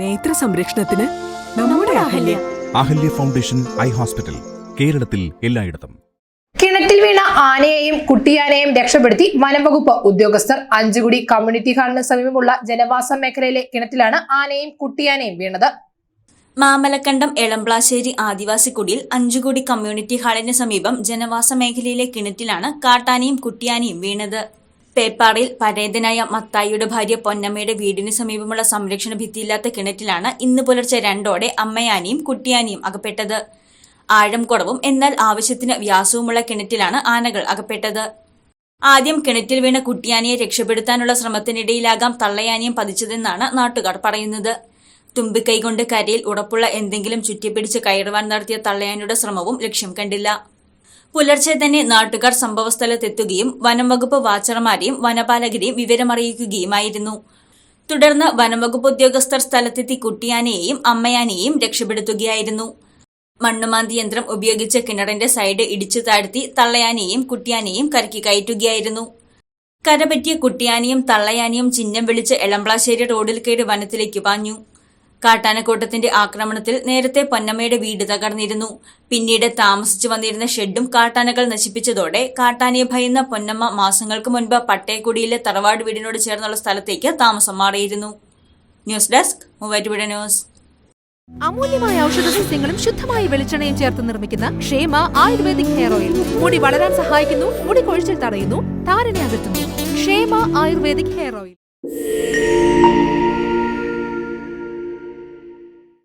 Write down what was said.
നേത്ര സംരക്ഷണത്തിന് നമ്മുടെ Ahalya. Ahalya. Foundation eye hospital കേരളത്തിൽ എല്ലായിടത്തും. കിണറ്റിൽ വീണ ആനയെയും കുട്ടിയാനയെയും രക്ഷപ്പെടുത്തി വനംവകുപ്പ് ഉദ്യോഗസ്ഥർ അഞ്ചുകുടി കമ്മ്യൂണിറ്റി ഹാളിന് സമീപമുള്ള ജനവാസ മേഖലയിലെ കിണറ്റിലാണ് ആനയും കുട്ടിയാനയും വീണത്. മാമലക്കണ്ടം എളംപ്ലാശ്ശേരി ആദിവാസി കുടിയിൽ അഞ്ചുകോടി കമ്മ്യൂണിറ്റി ഹാളിന് സമീപം ജനവാസ മേഖലയിലെ കിണറ്റിലാണ് കാട്ടാനയും കുട്ടിയാനയും വീണത്. പേപ്പാറയിൽ പരേതനായ മത്തായിയുടെ ഭാര്യ പൊന്നമ്മയുടെ വീടിന് സമീപമുള്ള സംരക്ഷണ ഭിത്തിയില്ലാത്ത കിണറ്റിലാണ് ഇന്ന് പുലർച്ചെ രണ്ടോടെ അമ്മയാനയും കുട്ടിയാനയും അകപ്പെട്ടത്. ആഴം കുറവും എന്നാൽ ആവശ്യത്തിന് വ്യാസവുമുള്ള കിണറ്റിലാണ് ആനകൾ അകപ്പെട്ടത്. ആദ്യം കിണറ്റിൽ വീണ കുട്ടിയാനയെ രക്ഷപ്പെടുത്താനുള്ള ശ്രമത്തിനിടയിലാകാം തള്ളയാനയും പതിച്ചതെന്നാണ് നാട്ടുകാർ പറയുന്നത്. തുമ്പിക്കൈ കൊണ്ട് കരയിൽ ഉറപ്പുള്ള എന്തെങ്കിലും ചുറ്റിപ്പിടിച്ച് കയറുവാൻ നടത്തിയ തള്ളയാനയുടെ ശ്രമവും ലക്ഷ്യം കണ്ടില്ല. പുലർച്ചെ തന്നെ നാട്ടുകാർ സംഭവസ്ഥലത്തെത്തുകയും വനംവകുപ്പ് വാച്ചർമാരെയും വനപാലകരെയും വിവരമറിയിക്കുകയുമായിരുന്നു. തുടർന്ന് വനംവകുപ്പ് ഉദ്യോഗസ്ഥർ സ്ഥലത്തെത്തി കുട്ടിയാനയെയും അമ്മയാനയെയും രക്ഷപ്പെടുത്തുകയായിരുന്നു. മണ്ണുമാന്തി യന്ത്രം ഉപയോഗിച്ച കിണറിന്റെ സൈഡ് ഇടിച്ചു താഴ്ത്തി തള്ളയാനയെയും കുട്ടിയാനയെയും കരക്കി കയറ്റുകയായിരുന്നു. കരപറ്റിയ കുട്ടിയാനയും തള്ളയാനയും ചിഹ്നം വിളിച്ച് എളംപ്ലാശ്ശേരി റോഡിൽ കയറി വനത്തിലേക്ക് പാഞ്ഞു. കാട്ടാനക്കൂട്ടത്തിന്റെ ആക്രമണത്തിൽ നേരത്തെ പൊന്നമ്മയുടെ വീട് തകർന്നിരുന്നു. പിന്നീട് താമസിച്ചു വന്നിരുന്ന ഷെഡും കാട്ടാനകൾ നശിപ്പിച്ചതോടെ കാട്ടാനയെ ഭയന്ന പൊന്നമ്മ മാസങ്ങൾക്ക് മുൻപ് പട്ടേക്കുടിയിലെ തറവാട് വീടിനോട് ചേർന്നുള്ള സ്ഥലത്തേക്ക് താമസം മാറിയിരുന്നു. News desk Muvattupuzha news. അമൂല്യമായ ഔഷധ സസ്യങ്ങളും ശുദ്ധമായ വെളിച്ചെണ്ണയും ചേർത്ത് നിർമ്മിക്കുന്ന ക്ഷേമ ആയുർവേദിക് ഹെയർ ഓയിൽ. മുടി വളരാൻ സഹായിക്കുന്നു മുടി കൊഴിച്ചിൽ തടയുന്നു താരനെ അകറ്റുന്നു. ക്ഷേമ ആയുർവേദിക് ഹെയർ ഓയിൽ.